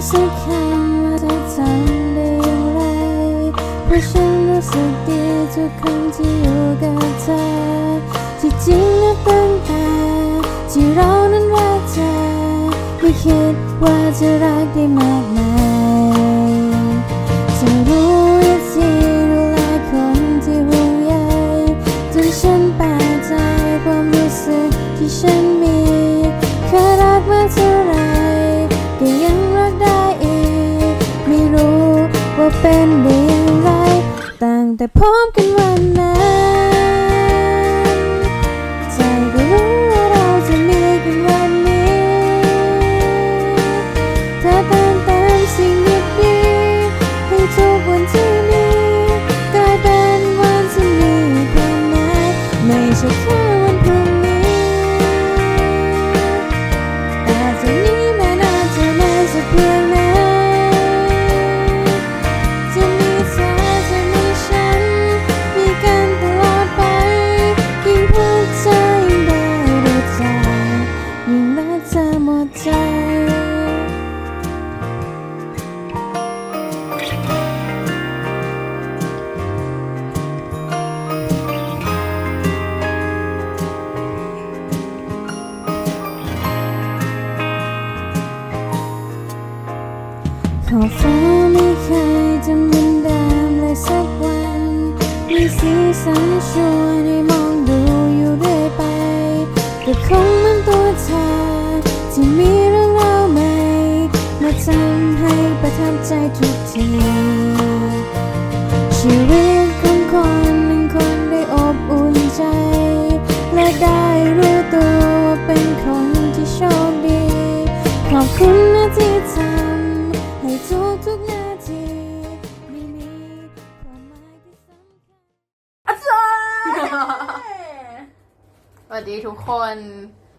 ฉันสักคำว่าจะทำได้อย่างไร เพราะฉันรู้สึกดีทุกครั้งที่อยู่กับเธอ ที่จริงนะตั้งแต่ที่เรานั้นรักเธอไม่คิดว่าจะรักได้มากมายจะรู้วิธีดูแลคนที่ห่วงใยจนฉันแปลกใจความรู้สึกที่ฉัน ตั้ ใจขอบฟ้าไม่เคยจะเหมือนเดิมเลยสักวัน มีสีสันชวนให้มองดูอยู่เรื่อยไป แต่คงมัน ทำให้ประทับใจทุกทีชีวิตของคนหนึ่งคนได้อบอุ่นใจ และได้รู้ตัวว่าเป็นคนที่โชคดี ขอบคุณนะที่ทำให้ทุกทุกนาทีไม่มีความหมายที่สำคัญสวัสดีทุกคน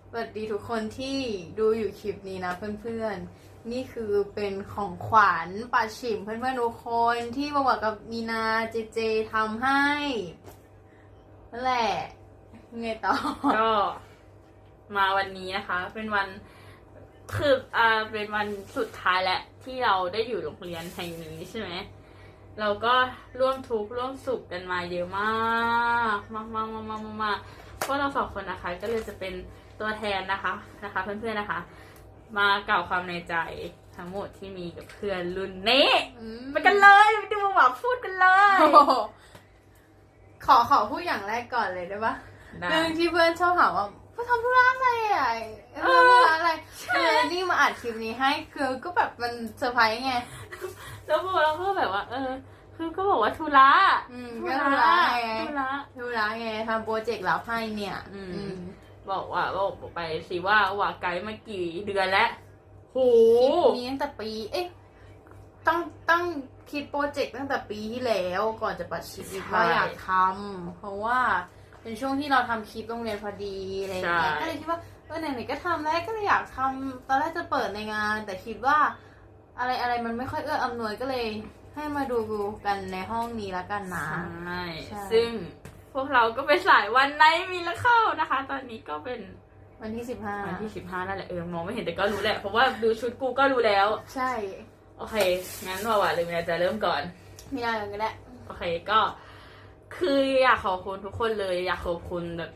สวัสดีทุกคนที่ดูอยู่คลิปนี้นะเพื่อนๆ นี่คือเป็นของขวัญปัดฉิมเพื่อนๆทุกคนที่บอกว่ากับมีนาเจเจทำให้นั่นแหละไงต่อ ก็มาวันนี้นะคะ เป็นวันคืออ่าเป็นวันสุดท้ายแหละที่เราได้อยู่โรงเรียนแห่งนี้ใช่ไหมเราก็ร่วมทุกข์ร่วมสุขกันมาเยอะมากมากมากมากมากมากพวกเราสองคนนะคะ ก็เลยจะเป็นตัวแทนนะคะนะคะ เพื่อนๆนะคะ มากล่าวความในใจทั้งหมดที่มีกับเพื่อนรุ่นนี้อืมไปกันเลยไปดูหวังพูดกันเลยโอ้โหขอขอพูดอย่างแรกก่อนเลยได้ปะได้เรื่องที่เพื่อนชอบถามว่าเพื่อนทำธุระอะไรอะเออทำธุระอะไรคือนี่มาอัดคลิปนี้ให้คือก็แบบมันเซอร์ไพรส์ไง แล้วพวกเราก็แบบว่า เออ คือก็บอกว่าธุระอืมก็ธุระไง ธุระ ธุระไงทำโปรเจกต์รับให้เนี่ย อืม อืม บอกว่าบอกไปสิว่าว่าไกด์มากี่เดือนแล้วโหคลิปนี้ตั้งแต่ปี เอ๊ะตั้งตั้งคิดโปรเจกต์ตั้งแต่ปีที่แล้วก่อนจะปัดชิปว่าอยากทำเพราะว่าเป็นช่วงที่เราทำคลิปโรงเรียนพอดีอะไรอย่างเงี้ยก็เลยคิดว่าเออไหนๆก็ทำแล้วก็เลยอยากทำตอนแรกจะเปิดในงาน แต่คิดว่า อะไรอะไรมันไม่ค่อยเอื้ออำนวยก็เลย ให้มาดูกันในห้องนี้ละกันนะใช่ใช่ซึ่ง พวกเราก็เป็นสายวันไหนมีแล้วเข้านะคะ ตอนนี้ก็เป็นวันที่สิบห้าวันที่สิบห้านั่นแหละเออมองไม่เห็นแต่ก็รู้แหละเพราะว่าดูชุดกูก็รู้แล้ว ใช่ โอเค งั้นว่าว่าเลยเมียจะเริ่มก่อนมีอะไรก็ได้โอเคก็ คืออยากขอบคุณทุกคนเลย อยากขอบคุณแบบ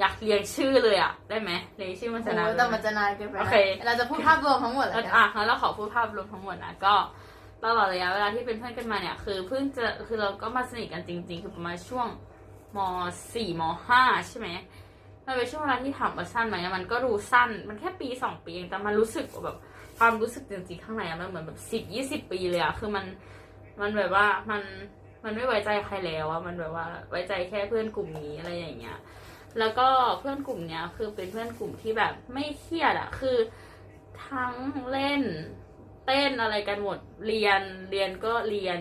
อยากเรียงชื่อเลยอะได้ไหมเรียงชื่อมันจะโอ้นานแต่มันจะนานเกินไปนะโอเคเราจะพูดภาพรวมทั้งหมดเลยแล้วนะอะงั้นเราขอพูดภาพรวมทั้งหมดนะก็ตลอดระยะเวลาที่เป็นเพื่อนกันมาเนี่ย คือเพิ่งจะคือเราก็มาสนิทกันจริง ๆ คือประมาณช่วง มสี่มห้าใช่ไหมมันเป็นช่วงเวลาที่ถามว่าสั้นไหมอะมันก็ดูสั้น มันแค่ปีสองปีเองแต่มันรู้สึกแบบความรู้สึกจริงๆข้างในมันเหมือนแบบสิบยี่สิบปีเลยอะคือมันมันแบบว่ามันมันไม่ไว้ใจใครแล้วอะมันแบบว่าไว้ใจแค่เพื่อนกลุ่มนี้อะไรอย่างเงี้ย แล้วก็เพื่อนกลุ่มเนี้ยคือเป็นเพื่อนกลุ่มที่แบบไม่เครียดอะคือทั้งเล่นเต้นอะไรกันหมดเรียนเรียนก็เรียน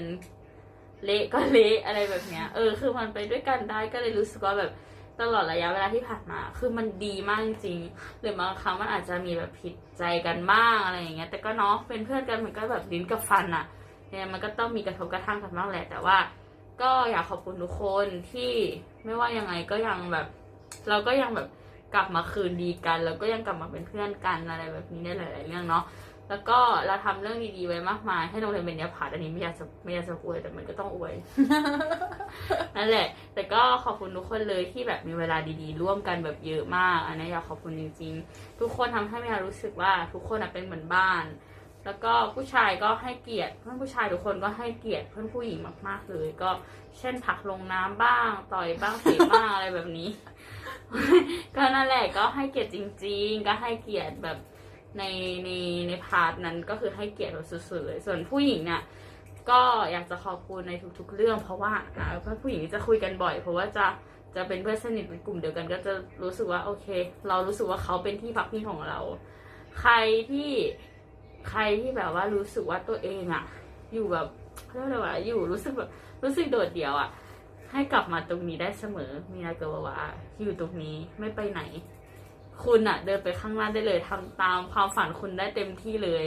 เละก็เละอะไรแบบเนี้ย เออ คือมันไปด้วยกันได้ก็เลยรู้สึกว่าแบบตลอดระยะเวลาที่ผ่านมา คือมันดีมากจริงๆหรือบางครั้งมันอาจจะมีแบบผิดใจกันบ้างอะไรอย่างเงี้ย แต่ก็เนาะ เป็นเพื่อนกันมันก็แบบลิ้นกับฟันอะเนี่ยมันก็ต้องมีกระทบกระทั่งกันบ้างแหละ แต่ว่า ก็อยากขอบคุณทุกคนที่ไม่ว่ายังไงก็ยังแบบ เราก็ยังแบบกลับมาคืนดีกัน แล้วก็ยังกลับมาเป็นเพื่อนกันอะไรแบบนี้ได้หลาย ๆ เรื่องเนาะ แล้วก็เราทำเรื่องดีๆไว้มากมาย ให้โรงเรียนเป็นยาผาอันนี้ไม่อยากจะไม่อยากจะอวยแต่มันก็ต้องอวยนั่นแหละ แต่ก็ขอบคุณทุกคนเลยที่แบบมีเวลาดีๆ ร่วมกันแบบเยอะมาก อันนี้อยากขอบคุณจริง ๆ ทุกคนทำให้เมียรู้สึกว่าทุกคนเป็นเหมือนบ้าน แล้วก็ผู้ชายก็ให้เกียรติเพื่อนผู้ชายทุกคนก็ให้เกียรติเพื่อนผู้หญิงมากๆเลย ก็เช่นผักลงน้ำบ้าง ต่อยบ้างเตะบ้างอะไรแบบนี้ ก็นั่นแหละก็ให้เกียรติจริง ๆ ก็ให้เกียรติแบบ ในในในพาร์ทนั้นก็คือให้เกียรติแบบสุดๆเลยส่วนผู้หญิงเนี่ยก็อยากจะขอบคุณในทุก ๆ เรื่อง เพราะว่าอ่าเพื่อนผู้หญิงจะคุยกันบ่อย เพราะว่าจะจะเป็นเพื่อนสนิทเป็นกลุ่มเดียวกันก็จะรู้สึกว่าโอเค เรารู้สึกว่าเขาเป็นที่พักพิงของเรา ใครที่ใครที่แบบว่ารู้สึกว่าตัวเองอะอยู่แบบเรียกว่าอะไรวะอยู่รู้สึกแบบรู้สึกโดดเดี่ยวอะให้กลับมาตรงนี้ได้เสมอมีนาเกลว่าอยู่ตรงนี้ไม่ไปไหน คุณอะเดินไปข้างหน้าได้เลยทำตามความฝันคุณได้เต็มที่เลย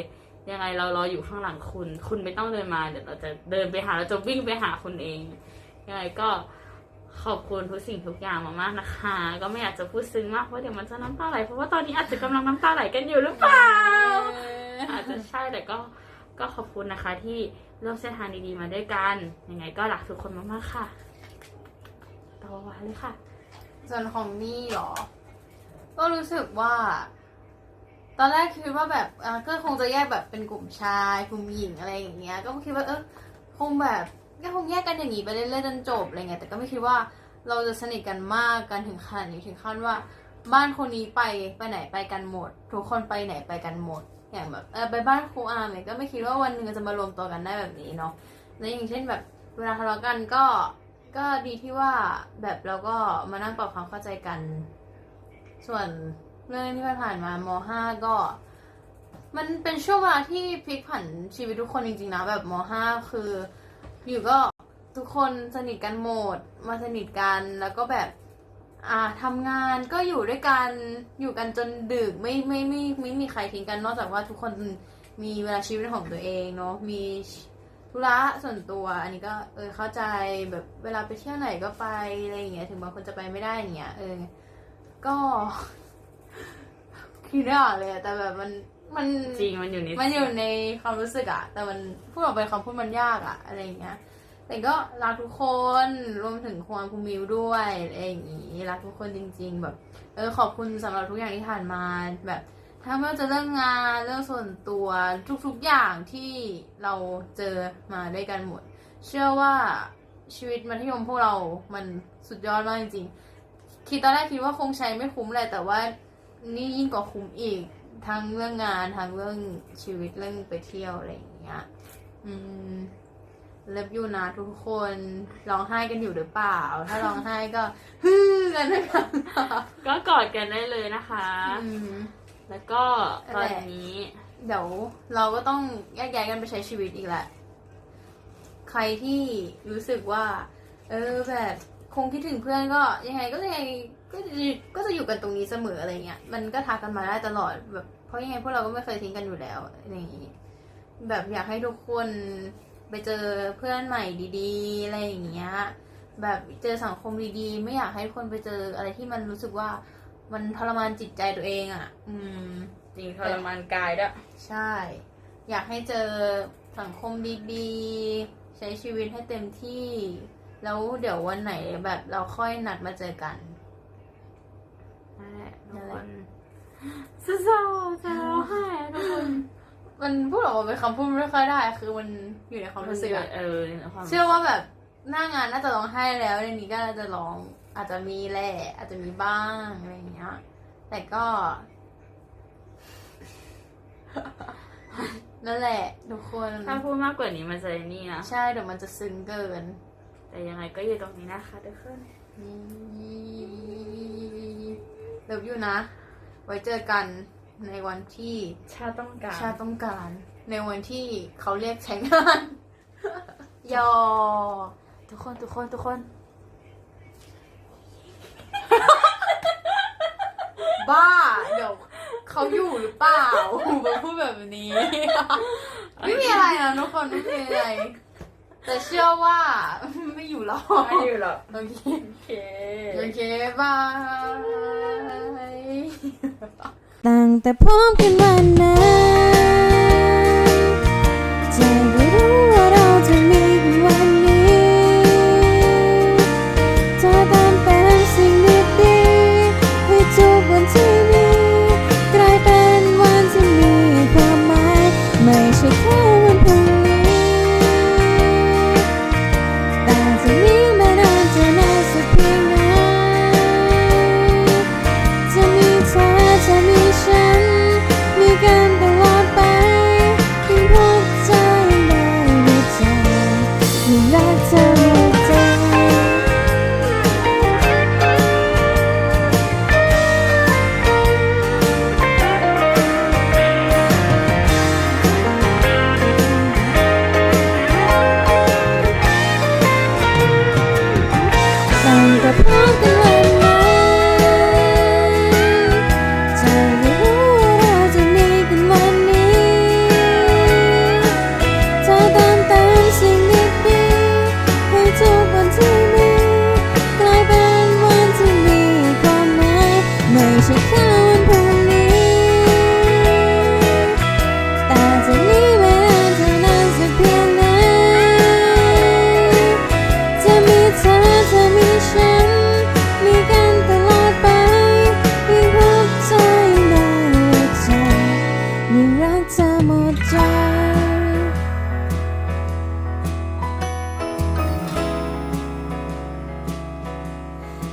ยังไงเรารออยู่ข้างหลังคุณ คุณไม่ต้องเดินมาเดี๋ยวเราจะเดินไปหาเราจะวิ่งไปหาคุณเองยังไงก็ขอบคุณทุกสิ่งทุกอย่างมากๆนะคะ ก็ไม่อยากจะพูดซึ้งมากเพราะเดี๋ยวมันจะน้ำตาไหลเพราะว่าตอนนี้อาจจะกำลังน้ำตาไหลกันอยู่หรือเปล่าอาจจะใช่แต่ก็ก็ขอบคุณนะคะที่ร่วมเส้นทางดีๆมาด้วยกัน ยังไงก็รักทุกคนมากๆค่ะต่อวันเลยค่ะ ส่วนของนี่หรอ ก็รู้สึกว่า ตอนแรกคิดว่าแบบอะก็คงจะแยกแบบเป็นกลุ่มชาย กลุ่มหญิงอะไรอย่างเงี้ย ก็คิดว่าเออคงแบบก็คงแยกกันอย่างนี้ไปเรื่อยๆจนจบอะไรเงี้ยแต่ก็ไม่คิดว่าเราจะสนิทกันมากกันถึงขนาดนี้ถึงขั้นว่า บ้านคนนี้ไปไปไหนไปกันหมด ทุกคนไปไหนไปกันหมด อย่างแบบเออไปบ้านครูอาร์มเนี่ยก็ไม่คิดว่าวันหนึ่งจะมารวมตัวกันได้แบบนี้เนาะแล้วอย่างเช่นแบบเวลาทะเลาะกันก็ก็ดีที่ว่าแบบเราก็มานั่งปรับความเข้าใจกัน ส่วนเรื่องที่ผ่านมามห้าก็ มันเป็นช่วงเวลาที่พลิกผันชีวิตทุกคนจริงๆนะแบบมห้าคือ อยู่ก็ทุกคนสนิทกันหมด มาสนิทกันแล้วก็แบบอ่าทำงานก็อยู่ด้วยกันอยู่กันจนดึกไม่ไม่ไม่ไม่ไม่มีใครทิ้งกันนอกจากว่าทุกคนมีเวลาชีวิตของตัวเองเนาะมีธุระส่วนตัว อันนี้ก็เออเข้าใจแบบเวลาไปเที่ยวไหนก็ไปอะไรอย่างเงี้ยถึงบางคนจะไปไม่ได้อย่างเงี้ยเออ ก็คิดไม่ออกเลยอะแต่แบบมันมันจริงมันอยู่ในมันอยู่ในความรู้สึกอะแต่มันพูดออกไปคำพูดมันยากอะอะไรอย่างเงี้ย แต่ก็รักทุกคนรวมถึงควงคุณมิวด้วยอะไรอย่างงี้รักทุกคนจริง ๆ แบบ เออขอบคุณสำหรับทุกอย่างที่ผ่านมาแบบถ้าไม่ว่าจะเรื่องงานเรื่องส่วนตัวทุกๆอย่างที่เราเจอมาด้วยกันหมด เชื่อว่าชีวิตมัธยมพวกเรามันสุดยอดมากจริงๆ คิดตอนแรกคิดว่าคงใช้ไม่คุ้มเลยแต่ว่านี่ยิ่งกว่าคุ้มอีก ทั้งเรื่องงานทั้งเรื่องชีวิตเรื่องไปเที่ยวอะไรอย่างเงี้ย อืมเลิฟยูนะทุกคนร้องไห้กันอยู่หรือเปล่า ถ้าร้องไห้ก็ฮือกันนะคะก็กอดกันได้เลยนะคะอืมแล้วก็ตอนนี้ เดี๋ยวเราก็ต้องแยกย้ายกันไปใช้ชีวิตอีกแหละ ใครที่รู้สึกว่า เออแบบค งคิดถึงเพื่อนก็ยังไงก็ยังไงก็จะก็จะอยู่กันตรงนี้เสมออะไรเงี้ยมันก็ทักกันมาได้ตลอดแบบเพราะยังไงพวกเราก็ไม่เคยทิ้งกันอยู่แล้วอย่างงี้แบบอยากให้ทุกคนไปเจอเพื่อนใหม่ดีๆอะไรอย่างเงี้ยแบบเจอสังคมดีๆ ไม่อยากให้ทุกคนไปเจออะไรที่มันรู้สึกว่ามันทรมานจิตใจตัวเองอะ่ะ อืม จริงทรมานกายด้วยใช่ อยากให้เจอสังคมดีๆ ใช้ชีวิตให้เต็มที่ แล้วเดี๋ยววันไหนแบบเราค่อยนัดมาเจอกันนั่นแหละทุนั่กนแหคละนสู้ๆจะร้องไห้อะทุกคนมันพูดออกมาเป็นคำพูดไม่ค่อยได้ คือมันอยู่ในความรู้สึกอะเออในความเชื่อว่าแบบหน้างานน่าจะร้องไห้แล้วในนี้ก็น่าจะร้อง อาจจะมีแหละอาจจะมีบ้างอะไรอย่างเงี้ย แต่ก็นั่นแหละทุกคน ถ้าพูดมากกว่านี้มันจะนี่นะ ใช่เดี๋ยวมันจะซึ้งเกิน แต่ยังไงก็อยู่ตรงนี้นะคะทุกคนเลิฟยูนะ ไว้เจอกันในวันที่ชาต้องการ ชาติต้องการ ในวันที่เขาเรียกใช้งานยอ ทุกคนทุกคนทุกคน บ้า เดี๋ยวเขาอยู่หรือเปล่ามาพูดแบบนี้ ไม่มีอะไรนะทุกคนไม่มีอะไร แต่เชื่อว่า ไม่อยู่หรอกไม่อยู่หรอก โอเค โอเค โอเคบายตั้งแต่พบกันวันนั้น ฉันแค่วันพรุ่งนี้แต่จะนี้ไม่าเท่านั้นเพียงไหนจะมีเธอเธอมีฉัน มีกันตลอดไปยิ่งรักเธองได้หัวใจยิ่งรักเธอหมดใจ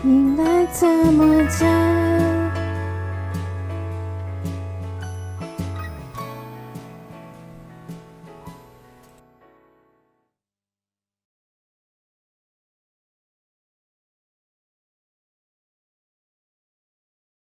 ยิ่งรักเธอหมดใจ